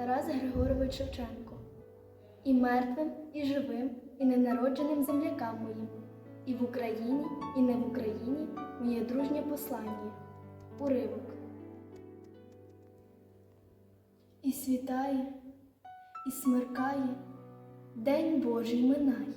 Тарас Григорович Шевченко. І мертвим, і живим, і ненародженим землякам моїм, і в Україні, і не в Україні моє дружнє послання. Уривок. І світає, і смеркає, День Божий минає,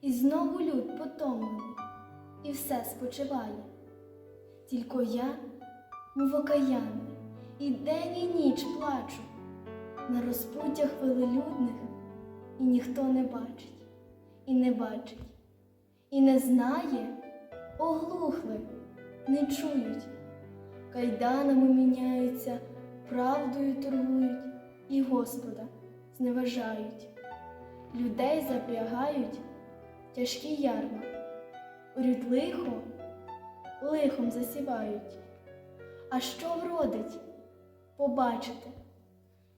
і знову люд потомлений, і все спочиває. Тільки я, мов окаянний, і день, і ніч плачу на розпуттях велелюдних, і ніхто не бачить, і не бачить, і не знає, оглухли, не чують, кайданами міняються, правдою торгують і Господа зневажають, людей запрягають тяжкі ярма, уряд лихо лихом засівають. А що вродить? Побачите,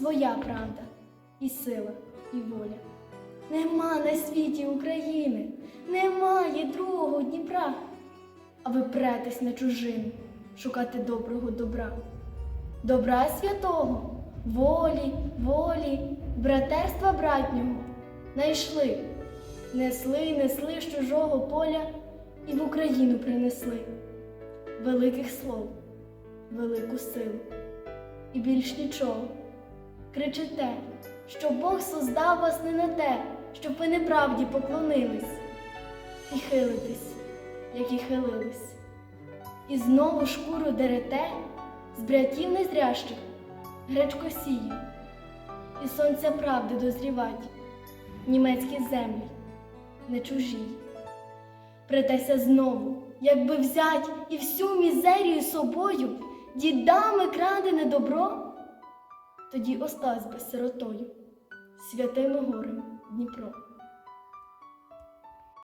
своя правда і сила, і воля. Нема на світі України, немає другого Дніпра, а ви претесь на чужину шукати доброго добра. Добра святого, волі, волі, братерства братнього найшли, несли, несли з чужого поля і в Україну принесли великих слов, велику силу і більш нічого. Кричите, що Бог создав вас не на те, щоб ви неправді поклонились, і хилитесь, як і хилились, і знову шкуру дерете з братів незрящих, гречкосію, і сонця правди дозрівать, німецькі землі, не чужі. Притеся знову, якби взять і всю мізерію собою, дідами крадене добро, тоді остась би сиротою, святими горем Дніпро.